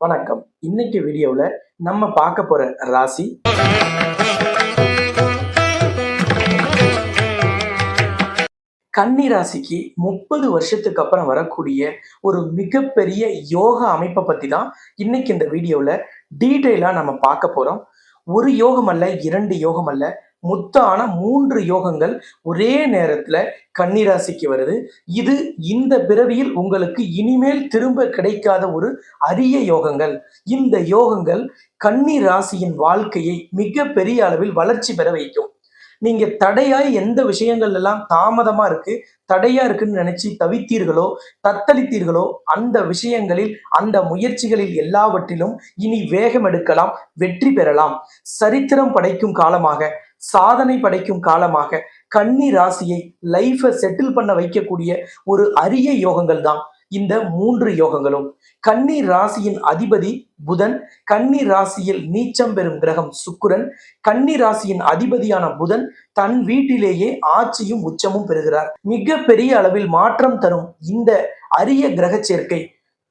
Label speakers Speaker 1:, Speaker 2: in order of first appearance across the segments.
Speaker 1: வணக்கம். இன்னைக்கு வீடியோவில் நம்ம பார்க்க போகிற ராசி. கன்னி ராசிக்கு முப்பது வருஷத்துக்கு அப்புறம் வரக்கூடிய ஒரு மிகப்பெரிய யோகா அமைப்பை பற்றி தான் இன்னைக்கு இந்த வீடியோவில் டீட்டெயிலாக நம்ம பார்க்க போறோம். ஒரு யோகம் அல்ல இரண்டு யோகம் அல்ல முத்தான மூன்று யோகங்கள் ஒரே நேரத்துல கன்னிராசிக்கு வருது. இது இந்த பிறவியில் உங்களுக்கு இனிமேல் திரும்ப கிடைக்காத ஒரு அரிய யோகங்கள். இந்த யோகங்கள் கன்னி ராசியின் வாழ்க்கையை மிக பெரிய அளவில் வளர்ச்சி பெற வைக்கும். நீங்க தடையாய் எந்த விஷயங்கள் எல்லாம் தாமதமா இருக்கு தடையா இருக்குன்னு நினைச்சு தவித்தீர்களோ தத்தளித்தீர்களோ அந்த விஷயங்களில் அந்த முயற்சிகளில் எல்லாவற்றிலும் இனி வேகம் எடுக்கலாம் வெற்றி பெறலாம். சரித்திரம் படைக்கும் காலமாக சாதனை படைக்கும் காலமாக கன்னி ராசியை லைஃபை செட்டில் பண்ண வைக்கக்கூடிய ஒரு அரிய யோகங்கள் தான் இந்த மூன்று யோகங்களும். கன்னி ராசியின் அதிபதி புதன் கன்னி ராசியில் நீச்சம் பெறும் கிரகம் சுக்கிரன் கன்னி ராசியின் அதிபதியான புதன் தன் வீட்டிலேயே ஆட்சியும் உச்சமும் பெறுகிறார். மிக பெரிய அளவில் மாற்றம் தரும் இந்த அரிய கிரக சேர்க்கை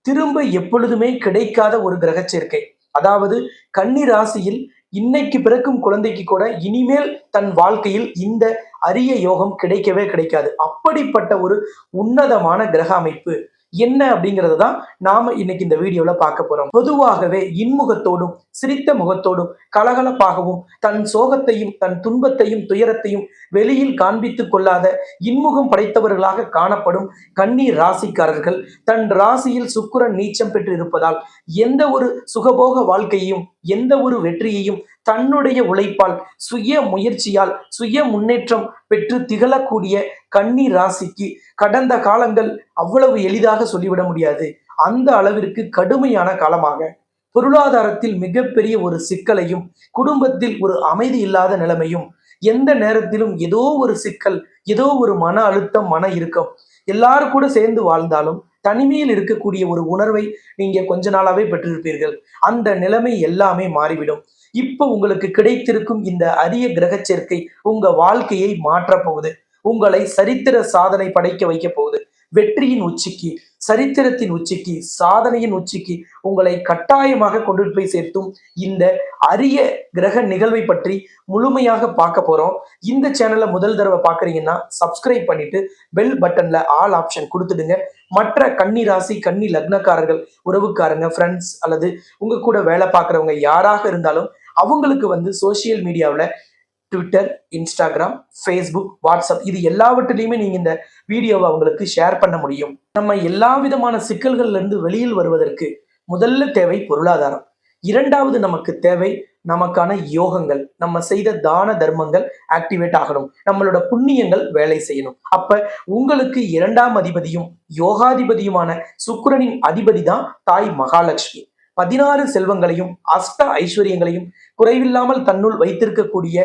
Speaker 1: திரும்ப எப்பொழுதுமே கிடைக்காத ஒரு கிரக சேர்க்கை. அதாவது கன்னி ராசியில் இன்னைக்கு பிறக்கும் குழந்தைக்கு கூட இனிமேல் தன் வாழ்க்கையில் இந்த அரிய யோகம் கிடைக்கவே கிடைக்காது. அப்படிப்பட்ட ஒரு உன்னதமான கிரக அமைப்பு என்ன அப்படிங்கிறது தான் நாம இன்னைக்கு இந்த வீடியோல பார்க்க போறோம். பொதுவாகவே இன்முகத்தோடும் சிரித்த முகத்தோடும் கலகலப்பாகவும் தன் சோகத்தையும் தன் துன்பத்தையும் துயரத்தையும் வெளியில் காண்பித்துக் கொள்ளாத இன்முகம் படைத்தவர்களாக காணப்படும் கன்னி ராசிக்காரர்கள் தன் ராசியில் சுக்கிரன் நீச்சம் பெற்று இருப்பதால் எந்த ஒரு சுகபோக வாழ்க்கையையும் எந்த ஒரு வெற்றியையும் தன்னுடைய உழைப்பால் சுய முயற்சியால் சுய முன்னேற்றம் பெற்று திகழக்கூடிய கன்னி ராசிக்கு கடந்த காலங்கள் அவ்வளவு எளிதாக சொல்லிவிட முடியாது. அந்த அளவிற்கு கடுமையான காலமாக பொருளாதாரத்தில் மிகப்பெரிய ஒரு சிக்கலையும் குடும்பத்தில் ஒரு அமைதி இல்லாத நிலைமையும் எந்த நேரத்திலும் ஏதோ ஒரு சிக்கல் ஏதோ ஒரு மன அழுத்தம் மன இறுக்கம் எல்லாரும் கூட சேர்ந்து வாழ்ந்தாலும் தனிமையில் இருக்கக்கூடிய ஒரு உணர்வை நீங்க கொஞ்ச நாளாவே பெற்றிருப்பீர்கள். அந்த நிலைமை எல்லாமே மாறிவிடும். இப்ப உங்களுக்கு கிடைத்திருக்கும் இந்த அரிய கிரக சேர்க்கை உங்க வாழ்க்கையை மாற்றப் போகுது. உங்களை சரித்திர சாதனை படைக்க வைக்க போகுது. வெற்றியின் உச்சிக்கு சரித்திரத்தின் உச்சிக்கு சாதனையின் உச்சிக்கு உங்களை கட்டாயமாக கொண்டு போய் சேர்த்தும் இந்த அரிய கிரக நிகழ்வை பற்றி முழுமையாக பார்க்க போறோம். இந்த சேனலை முதல் தடவை பார்க்குறீங்கன்னா சப்ஸ்கிரைப் பண்ணிட்டு பெல் பட்டன்ல ஆல் ஆப்ஷன் கொடுத்துடுங்க. மற்ற கன்னி ராசி கன்னி லக்னக்காரர்கள் உறவுக்காரங்க ஃப்ரெண்ட்ஸ் அல்லது உங்க கூட வேலை பார்க்குறவங்க யாராக இருந்தாலும் அவங்களுக்கு வந்து சோஷியல் மீடியாவில் ட்விட்டர் இன்ஸ்டாகிராம் ஃபேஸ்புக் வாட்ஸ்அப் இது எல்லாவற்றிலையுமே நீங்க இந்த வீடியோவை அவங்களுக்கு ஷேர் பண்ண முடியும். நம்ம எல்லா விதமான சிக்கல்கள்ல இருந்து வெளியில் வருவதற்கு முதல்ல தேவை பொருளாதாரம். இரண்டாவது நமக்கு தேவை நமக்கான யோகங்கள். நம்ம செய்த தான தர்மங்கள் ஆக்டிவேட் ஆகணும். நம்மளோட புண்ணியங்கள் வேலை செய்யணும். அப்ப உங்களுக்கு இரண்டாம் அதிபதியும் யோகாதிபதியுமான சுக்கரனின் அதிபதி தான் தாய் மகாலட்சுமி. பதினாறு செல்வங்களையும் அஷ்ட ஐஸ்வர்யங்களையும் குறைவில்லாமல் தன்னுள் வைத்திருக்கக்கூடிய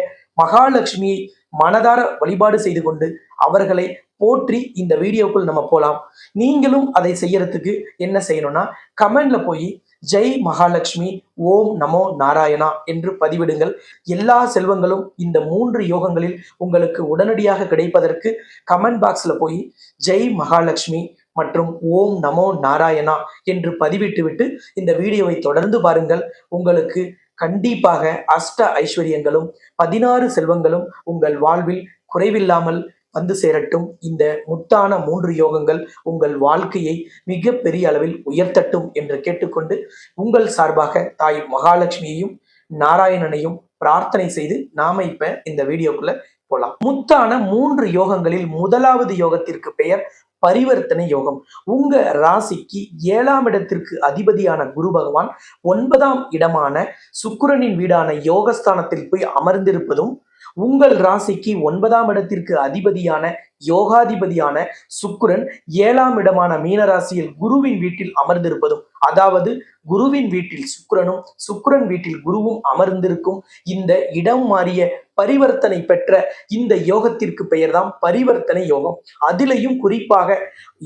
Speaker 1: மகாலட்சுமியை மனதார வழிபாடு செய்து கொண்டு அவர்களை போற்றி இந்த வீடியோக்குள் நம்ம போலாம். நீங்களும் அதை செய்யறதுக்கு என்ன செய்யணும்னா கமெண்ட்ல போய் ஜெய் மகாலட்சுமி ஓம் நமோ நாராயணா என்று பதிவிடுங்கள். எல்லா செல்வங்களும் இந்த மூன்று யோகங்களில் உங்களுக்கு உடனடியாக கிடைப்பதற்கு கமெண்ட் பாக்ஸில் போய் ஜெய் மகாலட்சுமி மற்றும் ஓம் நமோ நாராயணா என்று பதிவிட்டுவிட்டு இந்த வீடியோவை தொடர்ந்து பாருங்கள். உங்களுக்கு கண்டிப்பாக அஷ்ட ஐஸ்வர்யங்களும் பதினாறு செல்வங்களும் உங்கள் வாழ்வில் குறைவில்லாமல் வந்து சேரட்டும். இந்த முத்தான மூன்று யோகங்கள் உங்கள் வாழ்க்கையை மிக பெரிய அளவில் உயர்த்தட்டும் என்று கேட்டுக்கொண்டு உங்கள் சார்பாக தாய் மகாலட்சுமியையும் நாராயணனையும் பிரார்த்தனை செய்து நாம இப்ப இந்த வீடியோக்குள்ள போலாம். முத்தான மூன்று யோகங்களில் முதலாவது யோகத்திற்கு பெயர் பரிவர்த்தனை யோகம். உங்க ராசிக்கு ஏழாம் இடத்திற்கு அதிபதியான குரு பகவான் ஒன்பதாம் இடமான சுக்கிரனின் வீடான யோகஸ்தானத்தில் போய் அமர்ந்திருப்பதும் உங்கள் ராசிக்கு ஒன்பதாம் இடத்திற்கு அதிபதியான யோகாதிபதியான சுக்குரன் ஏழாம் இடமான மீனராசியில் குருவின் வீட்டில் அமர்ந்திருப்பதும் அதாவது குருவின் வீட்டில் சுக்கிரனும் சுக்கிரன் வீட்டில் குருவும் அமர்ந்திருக்கும் இந்த இடம் மாறிய பரிவர்த்தனை பெற்ற இந்த யோகத்திற்கு பெயர்தான் பரிவர்த்தனை யோகம். அதிலையும் குறிப்பாக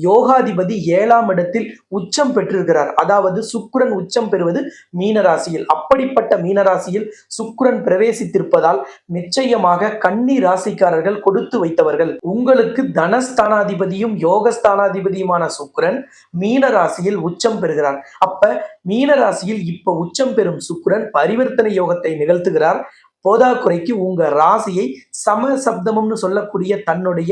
Speaker 1: யோகாதிபதி ஏழாம் இடத்தில் உச்சம் பெற்றிருக்கிறார். அதாவது சுக்கிரன் உச்சம் பெறுவது மீனராசியில். அப்படிப்பட்ட மீனராசியில் சுக்கிரன் பிரவேசித்திருப்பதால் நிச்சயமாக கன்னி ராசிக்காரர்கள் கொடுத்து வைத்தவர்கள். உங்களுக்கு தனஸ்தானாதிபதியும் யோகஸ்தானாதிபதியுமான சுக்கிரன் மீனராசியில் உச்சம் பெறுகிறார். அப்ப மீனராசியில் இப்ப உச்சம் பெறும் சுக்கிரன் பரிவர்த்தனை யோகத்தை நிகழ்த்துகிறார். போதாக்குறைக்கு உங்க ராசியை சம சப்தமம்னு சொல்லக்கூடிய தன்னுடைய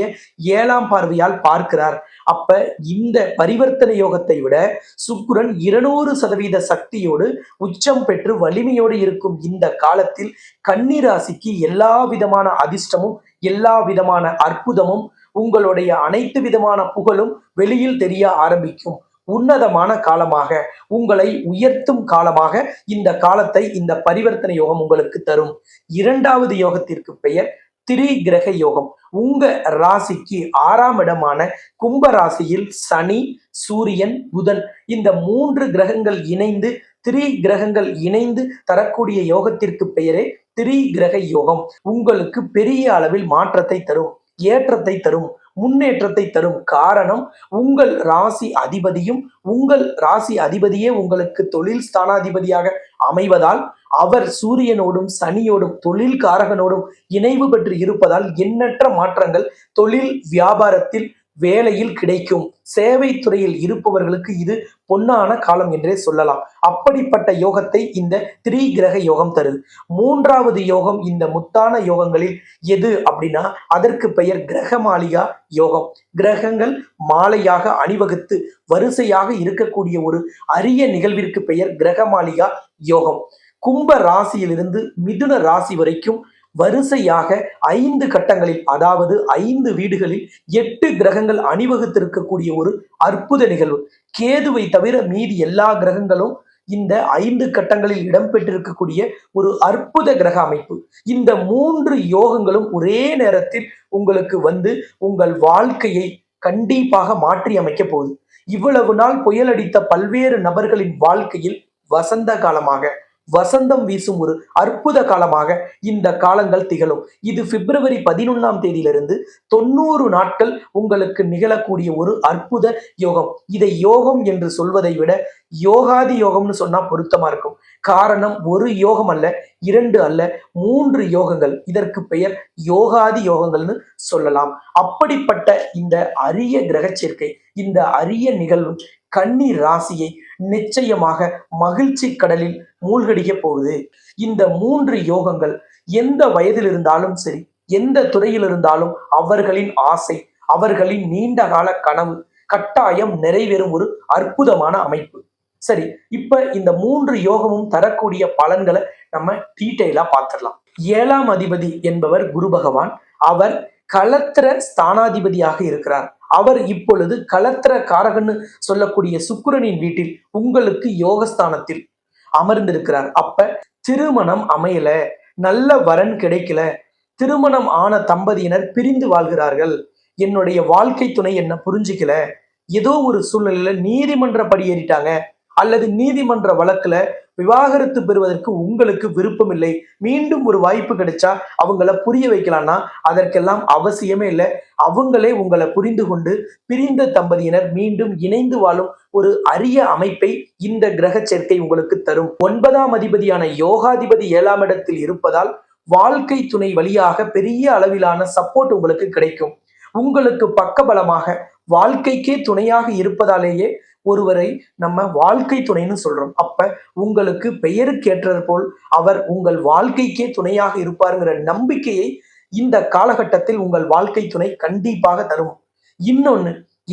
Speaker 1: ஏழாம் பார்வையால் பார்க்கிறார். அப்ப இந்த பரிவர்த்தனை யோகத்தை விட சுக்குரன் இருநூறு சதவீத சக்தியோடு உச்சம் பெற்று வலிமையோடு இருக்கும் இந்த காலத்தில் கன்னி ராசிக்கு எல்லா விதமான அதிர்ஷ்டமும் எல்லா விதமான அற்புதமும் உங்களுடைய அனைத்து விதமான புகழும் வெளியில் தெரிய ஆரம்பிக்கும். உன்னதமான காலமாக உங்களை உயர்த்தும் காலமாக இந்த காலத்தை இந்த பரிவர்த்தனை யோகம் உங்களுக்கு தரும். இரண்டாவது யோகத்திற்கு பெயர் திரி கிரக யோகம். உங்க ராசிக்கு ஆறாம் இடமான கும்ப ராசியில் சனி சூரியன் புதன் இந்த மூன்று கிரகங்கள் இணைந்து திரி கிரகங்கள் இணைந்து தரக்கூடிய யோகத்திற்கு பெயரே திரி கிரக யோகம். உங்களுக்கு பெரிய அளவில் மாற்றத்தை தரும் ஏற்றத்தை தரும். முன்னேற்றத்தை தரும் காரணம் உங்கள் ராசி அதிபதியும் உங்கள் ராசி அதிபதியே உங்களுக்கு தொழில் ஸ்தானாதிபதியாக அமைவதால் அவர் சூரியனோடும் சனியோடும் தொழில் காரகனோடும் இணைவு பெற்று இருப்பதால் எண்ணற்ற மாற்றங்கள் தொழில் வியாபாரத்தில் வேலையில் கிடைக்கும். சேவை துறையில் இருப்பவர்களுக்கு இது பொன்னான காலம் என்றே சொல்லலாம். அப்படிப்பட்ட யோகத்தை இந்த திரி கிரக யோகம் தருது. மூன்றாவது யோகம் இந்த முத்தான யோகங்களில் எது அப்படின்னா அதற்கு பெயர் கிரக மாளிகா யோகம். கிரகங்கள் மாலையாக அணிவகுத்து வரிசையாக இருக்கக்கூடிய ஒரு அரிய நிகழ்விற்கு பெயர் கிரக மாளிகா யோகம். கும்ப ராசியிலிருந்து மிதுன ராசி வரைக்கும் வரிசையாக ஐந்து கட்டங்களில் அதாவது ஐந்து வீடுகளில் எட்டு கிரகங்கள் அணிவகுத்திருக்கக்கூடிய ஒரு அற்புத நிகழ்வு. கேதுவை தவிர மீதி எல்லா கிரகங்களும் இந்த ஐந்து கட்டங்களில் இடம்பெற்றிருக்கக்கூடிய ஒரு அற்புத கிரக அமைப்பு. இந்த மூன்று யோகங்களும் ஒரே நேரத்தில் உங்களுக்கு வந்து உங்கள் வாழ்க்கையை கண்டிப்பாக மாற்றி அமைக்க போகுது. இவ்வளவு நாள் புயல் அடித்த பல்வேறு நபர்களின் வாழ்க்கையில் வசந்த காலமாக வசந்தம் வீசும் ஒரு அற்புத காலமாக இந்த காலங்கள் திகழும். இது பிப்ரவரி பதினொன்றாம் தேதியிலிருந்து தொண்ணூறு நாட்கள் உங்களுக்கு நிகழக்கூடிய ஒரு அற்புத யோகம். இதை யோகம் என்று சொல்வதை விட யோகாதி யோகம்னு சொன்னா பொருத்தமா இருக்கும். காரணம் ஒரு யோகம் அல்ல இரண்டு அல்ல மூன்று யோகங்கள். இதற்கு பெயர் யோகாதி யோகங்கள்னு சொல்லலாம். அப்படிப்பட்ட இந்த அரிய கிரக சேர்க்கை இந்த அரிய நிகழ்வு கன்னி ராசியை நிச்சயமாக மகிழ்ச்சி கடலில் மூழ்கடிக்க போகுது. இந்த மூன்று யோகங்கள் எந்த வயதில் இருந்தாலும் சரி எந்த துறையில் இருந்தாலும் அவர்களின் ஆசை அவர்களின் நீண்ட கால கனவு கட்டாயம் நிறைவேறும் ஒரு அற்புதமான அமைப்பு. சரி இப்ப இந்த மூன்று யோகமும் தரக்கூடிய பலன்களை நம்ம டீட்டெயிலா பார்த்துடலாம் ஏழாம் அதிபதி என்பவர் குரு பகவான். அவர் களத்திர ஸ்தானாதிபதியாக இருக்கிறார். அவர் இப்பொழுது களத்திர காரகன்னு சொல்லக்கூடிய சுக்கிரனின் வீட்டில் உங்களுக்கு யோகஸ்தானத்தில் அமர்ந்திருக்கிறார். அப்ப திருமணம் அமையல நல்ல வரன் கிடைக்கல திருமணம் ஆன தம்பதியினர் பிரிந்து வாழ்கிறார்கள். என்னுடைய வாழ்க்கை துணை என்ன புரிஞ்சுக்கல? ஏதோ ஒரு சூழ்நிலையில நீதிமன்ற படியேறிட்டாங்க அல்லது நீதிமன்ற வழக்குல விவாகரத்து பெறுவதற்கு உங்களுக்கு விருப்பம் இல்லை மீண்டும் ஒரு வாய்ப்பு கிடைச்சா அவங்கள புரிய வைக்கலாம்னா அதற்கெல்லாம் அவசியமே இல்லை. அவங்களே உங்களை புரிந்து கொண்டு பிரிந்த தம்பதியினர் மீண்டும் இணைந்து வாழும் ஒரு அரிய அமைப்பை இந்த கிரக சேர்க்கை உங்களுக்கு தரும். ஒன்பதாம் அதிபதியான யோகாதிபதி ஏழாம் இடத்தில் இருப்பதால் வாழ்க்கை துணை வழியாக பெரிய அளவிலான சப்போர்ட் உங்களுக்கு கிடைக்கும். உங்களுக்கு பக்கபலமாக வாழ்க்கைக்கே துணையாக இருப்பதாலேயே ஒருவரை நம்ம வாழ்க்கை துணைன்னு சொல்றோம். அப்ப உங்களுக்கு பெயருக்கேற்றது போல் அவர் உங்கள் வாழ்க்கைக்கே துணையாக இருப்பாருங்கிற நம்பிக்கையை இந்த காலகட்டத்தில் உங்கள் வாழ்க்கை துணை கண்டிப்பாக தரும். இன்னொன்னு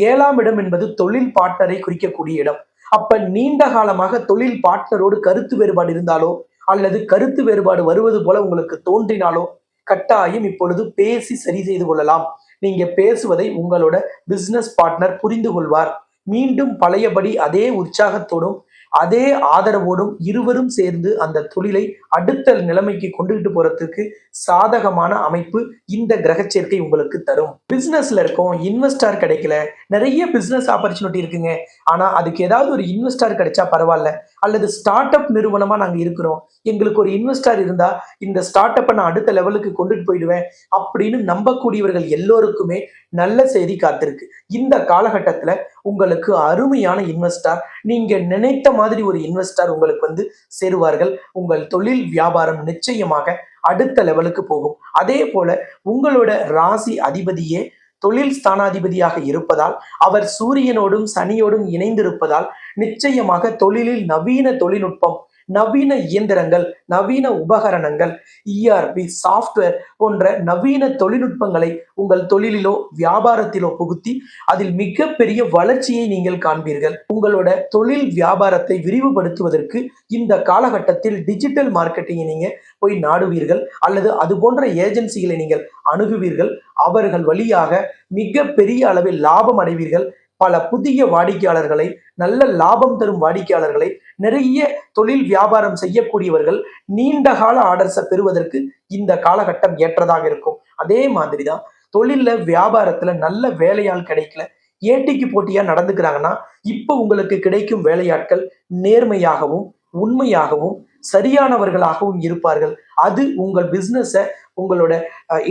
Speaker 1: ஏழாம் இடம் என்பது தொழில் பார்ட்னரை குறிக்கக்கூடிய இடம். அப்ப நீண்ட காலமாக தொழில் பார்ட்னரோடு கருத்து வேறுபாடு இருந்தாலோ அல்லது கருத்து வேறுபாடு வருவது போல உங்களுக்கு தோன்றினாலோ கட்டாயம் இப்பொழுது பேசி சரி செய்து கொள்ளலாம். நீங்க பேசுவதை உங்களோட பிசினஸ் பார்ட்னர் புரிந்து கொள்வார். மீண்டும் பழையபடி அதே உற்சாகத்தோடும் அதே ஆதரவோடும் இருவரும் சேர்ந்து அந்த தொழிலை அடுத்த நிலைமைக்கு கொண்டுகிட்டு போறதுக்கு சாதகமான அமைப்பு இந்த கிரக சேர்க்கை உங்களுக்கு தரும். பிசினஸ்ல இருக்கோம் இன்வெஸ்டார் கிடைக்கல நிறைய பிசினஸ் ஆப்பர்ச்சுனிட்டி இருக்குங்க. ஆனா அதுக்கு ஏதாவது ஒரு இன்வெஸ்டார் கிடைச்சா பரவாயில்ல. அல்லது ஸ்டார்ட் அப் நிறுவனமா நாங்க இருக்கிறோம். எங்களுக்கு ஒரு இன்வெஸ்டார் இருந்தா இந்த ஸ்டார்ட் அப்பை நான் அடுத்த லெவலுக்கு கொண்டுட்டு போயிடுவேன் அப்படின்னு நம்பக்கூடியவர்கள் எல்லோருக்குமே நல்ல செய்தி காத்திருக்கு. இந்த காலகட்டத்துல உங்களுக்கு அருமையான இன்வெஸ்டார் நீங்க நினைத்த மாதிரி ஒரு இன்வெஸ்டார் உங்களுக்கு வந்து சேருவார்கள். உங்கள் தொழில் வியாபாரம் நிச்சயமாக அடுத்த லெவலுக்கு போகும். அதே போல உங்களோட ராசி அதிபதியே தொழில் ஸ்தானாதிபதியாக இருப்பதால் அவர் சூரியனோடும் சனியோடும் இணைந்திருப்பதால் நிச்சயமாக தொழிலில் நவீன தொழில்நுட்பம் நவீன இயந்திரங்கள் நவீன உபகரணங்கள் இஆர்பி சாஃப்ட்வேர் போன்ற நவீன தொழில்நுட்பங்களை உங்கள் தொழிலிலோ வியாபாரத்திலோ புகுத்தி அதில் மிகப்பெரிய வளர்ச்சியை நீங்கள் காண்பீர்கள். உங்களோட தொழில் வியாபாரத்தை விரிவுபடுத்துவதற்கு இந்த காலகட்டத்தில் டிஜிட்டல் மார்க்கெட்டிங்கை நீங்கள் போய் நாடுவீர்கள். அல்லது அது போன்ற ஏஜென்சிகளை நீங்கள் அணுகுவீர்கள். அவர்கள் வழியாக மிக பெரிய அளவில் லாபம் அடைவீர்கள். பல புதிய வாடிக்கையாளர்களை நல்ல லாபம் தரும் வாடிக்கையாளர்களை நிறைய தொழில் வியாபாரம் செய்யக்கூடியவர்கள் நீண்ட கால ஆர்டர்ஸை பெறுவதற்கு இந்த காலகட்டம் ஏற்றதாக இருக்கும். அதே மாதிரி தான் தொழில்ல வியாபாரத்துல நல்ல வேலையால் கிடைக்கல ஏட்டிக்கு போட்டியாக நடந்துக்கிறாங்கன்னா இப்போ உங்களுக்கு கிடைக்கும் வேலையாட்கள் நேர்மையாகவும் உண்மையாகவும் சரியானவர்களாகவும் இருப்பார்கள். அது உங்கள் பிஸ்னஸை உங்களோட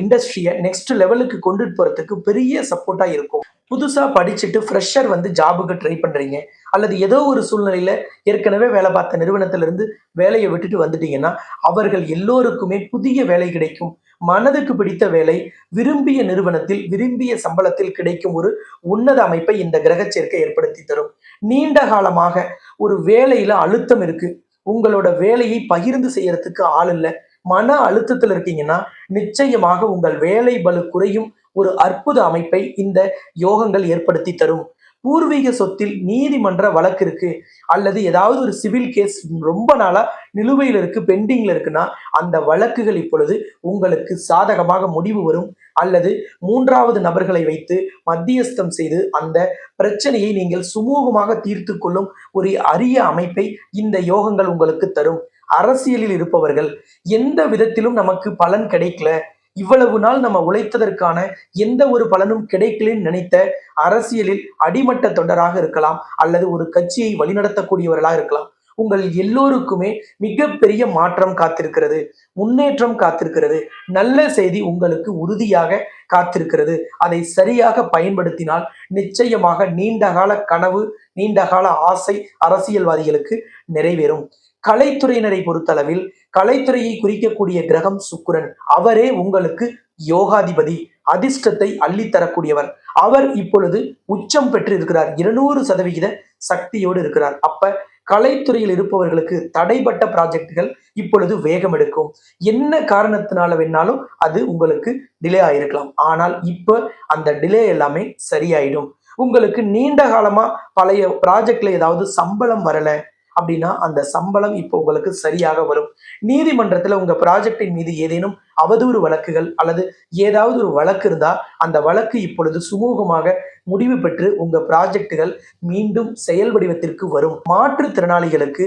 Speaker 1: இண்டஸ்ட்ரியை நெக்ஸ்ட் லெவலுக்கு கொண்டுட்டு போகிறதுக்கு பெரிய சப்போர்ட்டாக இருக்கும். புதுசாக படிச்சுட்டு ஃப்ரெஷர் வந்து ஜாபுக்கு ட்ரை பண்ணுறீங்க அல்லது ஏதோ ஒரு சூழ்நிலையில் ஏற்கனவே வேலை பார்த்த நிறுவனத்திலிருந்து வேலையை விட்டுட்டு வந்துட்டீங்கன்னா அவர்கள் எல்லோருக்குமே புதிய வேலை கிடைக்கும். மனதுக்கு பிடித்த வேலை விரும்பிய நிறுவனத்தில் விரும்பிய சம்பளத்தில் கிடைக்கும் ஒரு உன்னத அமைப்பை இந்த கிரக சேர்க்கை ஏற்படுத்தி தரும். நீண்ட காலமாக ஒரு வேலையில அழுத்தம் இருக்கு. உங்களோட வேலையை பகிர்ந்து செய்யறதுக்கு ஆள் இல்லை. மன அழுத்தத்தில் இருக்கீங்கன்னா நிச்சயமாக உங்கள் வேலை பலு குறையும். ஒரு அற்புத அமைப்பை இந்த யோகங்கள் ஏற்படுத்தி தரும். பூர்வீக சொத்தில் நீதிமன்ற வழக்கு இருக்கு. அல்லது ஏதாவது ஒரு சிவில் கேஸ் ரொம்ப நாளா நிலுவையில் இருக்கு பெண்டிங்ல இருக்குன்னா அந்த வழக்குகள் இப்பொழுது உங்களுக்கு சாதகமாக முடிவு வரும். அல்லது மூன்றாவது நபர்களை வைத்து மத்தியஸ்தம் செய்து அந்த பிரச்சனையை நீங்கள் சுமூகமாக தீர்த்து கொள்ளும் ஒரு அரிய அமைப்பை இந்த யோகங்கள் உங்களுக்கு தரும். அரசியலில் இருப்பவர்கள் எந்த விதத்திலும் நமக்கு பலன் கிடைக்கல. இவ்வளவு நாள் நம்ம உழைத்ததற்கான எந்த ஒரு பலனும் கிடைக்கலன்னு நினைத்த அரசியலில் அடிமட்ட தொண்டராக இருக்கலாம் அல்லது ஒரு கட்சியை வழிநடத்தக்கூடியவர்களாக இருக்கலாம். உங்கள் எல்லோருக்குமே மிகப்பெரிய மாற்றம் காத்திருக்கிறது முன்னேற்றம் காத்திருக்கிறது நல்ல செய்தி உங்களுக்கு உறுதியாக காத்திருக்கிறது. அதை சரியாக பயன்படுத்தினால் நிச்சயமாக நீண்டகால கனவு நீண்டகால ஆசை அரசியல்வாதிகளுக்கு நிறைவேறும். கலைத்துறையினரை பொறுத்தளவில் கலைத்துறையை குறிக்கக்கூடிய கிரகம் சுக்குரன். அவரே உங்களுக்கு யோகாதிபதி அதிர்ஷ்டத்தை அள்ளித்தரக்கூடியவர் அவர் இப்பொழுது உச்சம் பெற்று இருக்கிறார் இருநூறு சதவிகித சக்தியோடு இருக்கிறார். அப்ப கலைத்துறையில் இருப்பவர்களுக்கு தடைப்பட்ட ப்ராஜெக்டுகள் இப்பொழுது வேகம் எடுக்கும். என்ன காரணத்தினால வேணாலும் அது உங்களுக்கு டிலே ஆயிருக்கலாம். ஆனால் இப்போ அந்த டிலே எல்லாமே சரியாயிடும். உங்களுக்கு நீண்ட காலமா பழைய ப்ராஜெக்ட்ல ஏதாவது சம்பளம் வரல. அப்படின்னா அந்த சம்பளம் இப்போ உங்களுக்கு சரியாக வரும். நீதிமன்றத்துல உங்க ப்ராஜெக்டின் மீது ஏதேனும் அவதூறு வழக்குகள் அல்லது ஏதாவது ஒரு வழக்கு இருந்தா அந்த வழக்கு இப்பொழுது சுமூகமாக முடிவு பெற்று உங்க ப்ராஜெக்டுகள் மீண்டும் செயல் வடிவத்திற்கு வரும். மாற்றுத்திறனாளிகளுக்கு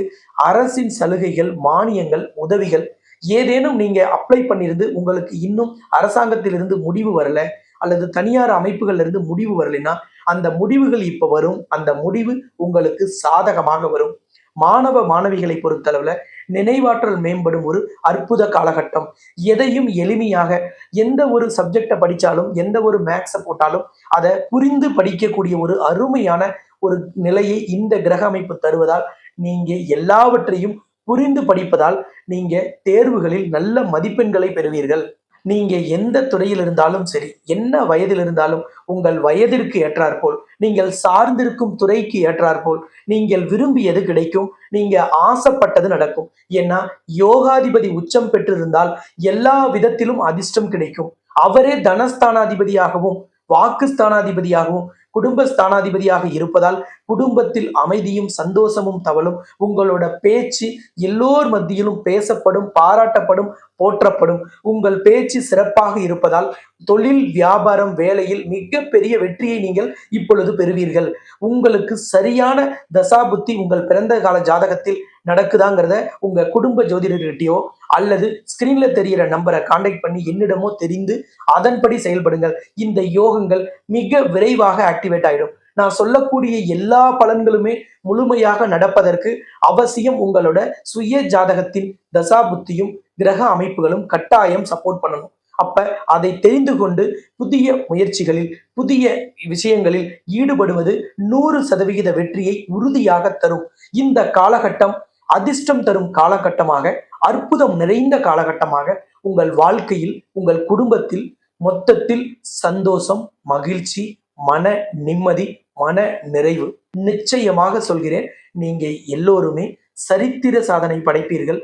Speaker 1: அரசின் சலுகைகள் மானியங்கள் உதவிகள் ஏதேனும் நீங்க அப்ளை பண்ணியிருந்து உங்களுக்கு இன்னும் அரசாங்கத்திலிருந்து முடிவு வரல அல்லது தனியார் அமைப்புகள்ல இருந்து முடிவு வரலைன்னா அந்த முடிவுகள் இப்ப வரும். அந்த முடிவு உங்களுக்கு சாதகமாக வரும். மாணவ மாணவிகளை பொறுத்தளவுல நினைவாற்றல் மேம்படும் ஒரு அற்புத காலகட்டம். எதையும் எளிமையாக எந்த ஒரு சப்ஜெக்டை படித்தாலும் எந்த ஒரு மேக்ஸை போட்டாலும் அதை புரிந்து படிக்கக்கூடிய ஒரு அருமையான ஒரு நிலையை இந்த கிரக அமைப்பு தருவதால் நீங்க எல்லாவற்றையும் புரிந்து படிப்பதால் நீங்க தேர்வுகளில் நல்ல மதிப்பெண்களை பெறுவீர்கள். நீங்க எந்த துறையில் இருந்தாலும் சரி என்ன வயதில் இருந்தாலும் உங்கள் வயதிற்கு ஏற்றாற்போல் நீங்கள் சார்ந்திருக்கும் துறைக்கு ஏற்றாற்போல் நீங்கள் விரும்பியது கிடைக்கும் நீங்க ஆசைப்பட்டது நடக்கும். ஏன்னா யோகாதிபதி உச்சம் பெற்றிருந்தால் எல்லா விதத்திலும் அதிர்ஷ்டம் கிடைக்கும். அவரே தனஸ்தானாதிபதியாகவும் வாக்கு ஸ்தானாதிபதியாகவும் குடும்ப ஸ்தானாதிபதியாக இருப்பதால் குடும்பத்தில் அமைதியும் சந்தோஷமும் தவழும். உங்களோட பேச்சு எல்லோர் மத்தியிலும் பேசப்படும் பாராட்டப்படும் போற்றப்படும். உங்கள் பேச்சு சிறப்பாக இருப்பதால் தொழில் வியாபாரம் வேலையில் மிகப்பெரிய வெற்றியை நீங்கள் இப்பொழுது பெறுவீர்கள். உங்களுக்கு சரியான தசாபுத்தி உங்கள் பிறந்த கால ஜாதகத்தில் நடக்குதாங்கிறத உங்க குடும்ப ஜோதிடர்கிட்டயோ அல்லது ஸ்கிரீன்ல தெரியிற நம்பரை கான்டாக்ட் பண்ணி என்னிடமோ தெரிந்து அதன்படி செயல்படுங்கள். இந்த யோகங்கள் மிக விரைவாக ஆக்டிவேட் ஆயிடும். நான் சொல்லக்கூடிய எல்லா பலன்களுமே முழுமையாக நடப்பதற்கு அவசியம் உங்களோட சுய ஜாதகத்தின் தசாபுத்தியும் கிரக அமைப்புகளும் கட்டாயம் சப்போர்ட் பண்ணணும். அப்ப அதை தெரிந்து கொண்டு புதிய முயற்சிகளில் புதிய விஷயங்களில் ஈடுபடுவது நூறு சதவிகித வெற்றியை உறுதியாக தரும். இந்த காலகட்டம் அதிர்ஷ்டம் தரும் காலகட்டமாக அற்புதம் நிறைந்த காலகட்டமாக உங்கள் வாழ்க்கையில் உங்கள் குடும்பத்தில் மொத்தத்தில் சந்தோஷம் மகிழ்ச்சி மன நிம்மதி மன நிறைவு. நிச்சயமாக சொல்கிறேன் நீங்க எல்லோருமே சரித்திர சாதனை படைப்பீர்கள்.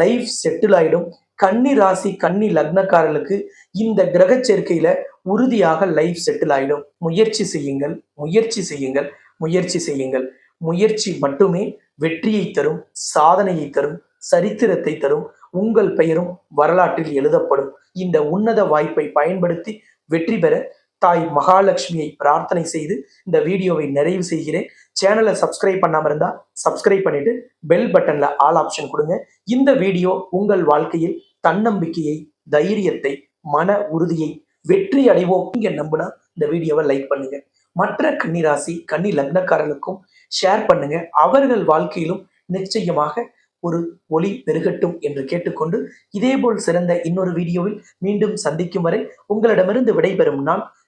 Speaker 1: லைஃப் செட்டில் ஆயிடும். கன்னி ராசி கன்னி லக்னக்காரர்களுக்கு இந்த கிரக சேர்க்கையில உறுதியாக லைஃப் செட்டில் ஆயிடும். முயற்சி செய்யுங்கள் முயற்சி செய்யுங்கள் முயற்சி செய்யுங்கள். முயற்சி மட்டுமே வெற்றியை தரும் சாதனையை தரும் சரித்திரத்தை தரும் உங்கள் பெயரும் வரலாற்றில் எழுதப்படும். இந்த உன்னத வாய்ப்பை பயன்படுத்தி வெற்றி பெற தாய் மகாலட்சுமியை பிரார்த்தனை செய்து இந்த வீடியோவை நிறைவு செய்கிறேன். சேனலை சப்ஸ்கிரைப் பண்ணாமல் இருந்தால் சப்ஸ்கிரைப் பண்ணிட்டு பெல் பட்டனில் ஆல் ஆப்ஷன் கொடுங்க. இந்த வீடியோ உங்கள் வாழ்க்கையில் தன்னம்பிக்கையை தைரியத்தை மன உறுதியை வெற்றி அடைவோம் நீங்கள் நம்புனா இந்த வீடியோவை லைக் பண்ணுங்க. மற்ற கன்னிராசி கன்னி லக்னக்காரர்களுக்கும் ஷேர் பண்ணுங்க. அவர்கள் வாழ்க்கையிலும் நிச்சயமாக ஒரு ஒளி பெருகட்டும் என்று கேட்டுக்கொண்டு இதேபோல் சிறந்த இன்னொரு வீடியோவில் மீண்டும் சந்திக்கும் வரை உங்களிடமிருந்து விடைபெறும் நான்